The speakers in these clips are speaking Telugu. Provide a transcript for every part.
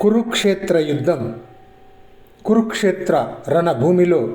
కురుక్షేత్ర యుద్ధం. కురుక్షేత్ర రణభూమిలో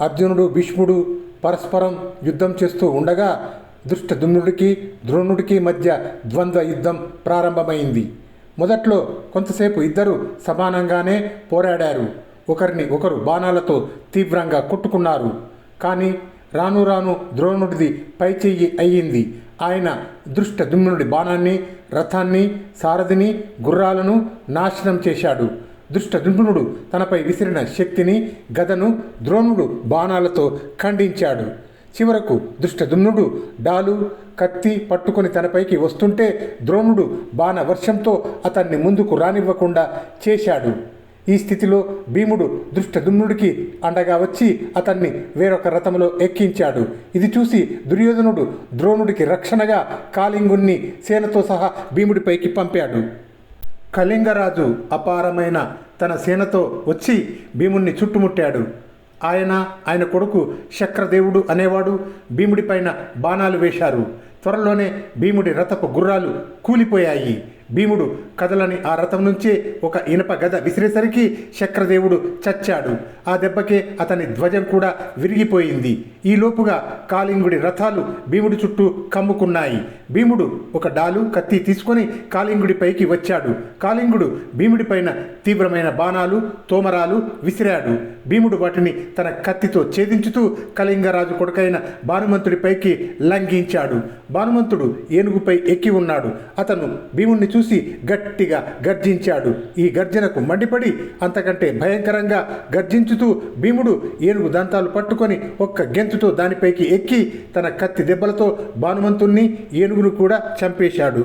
అర్జునుడు భీష్ముడు పరస్పరం యుద్ధం చేస్తూ ఉండగా దుష్టదుమ్నుడికి ద్రోణుడికి మధ్య ద్వంద్వ యుద్ధం ప్రారంభమైంది. మొదట్లో కొంతసేపు ఇద్దరు సమానంగానే పోరాడారు. ఒకరిని ఒకరు బాణాలతో తీవ్రంగా కొట్టుకున్నారు. కానీ రాను రాను ద్రోణుడిది పైచేయి అయ్యింది. ఆయన దృష్ట దుమ్మునుడి బాణాన్ని రథాన్ని సారథిని గుర్రాలను నాశనం చేశాడు. దృష్టదుమ్నుడు తనపై విసిరిన శక్తిని గదను ద్రోణుడు బాణాలతో ఖండించాడు. చివరకు దృష్టదుమ్నుడు డాలు కత్తి పట్టుకొని తనపైకి వస్తుంటే ద్రోణుడు బాణ వర్షంతో అతన్ని ముందుకు రానివ్వకుండా చేశాడు. ఈ స్థితిలో భీముడు దృష్టదుమ్నుడికి అండగా వచ్చి అతన్ని వేరొక రథంలో ఎక్కించాడు. ఇది చూసి దుర్యోధనుడు ద్రోణుడికి రక్షణగా కాళింగుణ్ణి సేనతో సహా భీముడిపైకి పంపాడు. కళింగరాజు అపారమైన తన సేనతో వచ్చి భీముణ్ణి చుట్టుముట్టాడు. ఆయన ఆయన కొడుకు శక్రదేవుడు అనేవాడు భీముడిపైన బాణాలు వేశారు. త్వరలోనే భీముడి రథపు గుర్రాలు కూలిపోయాయి. భీముడు కదలని ఆ రథం నుంచే ఒక ఇనప గద విసిరేసరికి శక్రదేవుడు చచ్చాడు. ఆ దెబ్బకే అతని ధ్వజం కూడా విరిగిపోయింది. ఈ లోపుగా కాళింగుడి రథాలు భీముడి చుట్టూ కమ్ముకున్నాయి. భీముడు ఒక డాలు కత్తి తీసుకొని కాళింగుడిపైకి వచ్చాడు. కాళింగుడు భీముడిపైన తీవ్రమైన బాణాలు తోమరాలు విసిరాడు. భీముడు వాటిని తన కత్తితో ఛేదించుతూ కళింగరాజు కొడుకైన భానుమంతుడిపైకి లంఘించాడు. భానుమంతుడు ఏనుగుపై ఎక్కి ఉన్నాడు. అతను భీముడిని చూసి గట్టిగా గర్జించాడు. ఈ గర్జనకు మండిపడి అంతకంటే భయంకరంగా గర్జించుతూ భీముడు ఏనుగు దంతాలు పట్టుకొని ఒక్క గెంతుతో దానిపైకి ఎక్కి తన కత్తి దెబ్బలతో భానుమంతుణ్ణి ఏనుగును కూడా చంపేశాడు.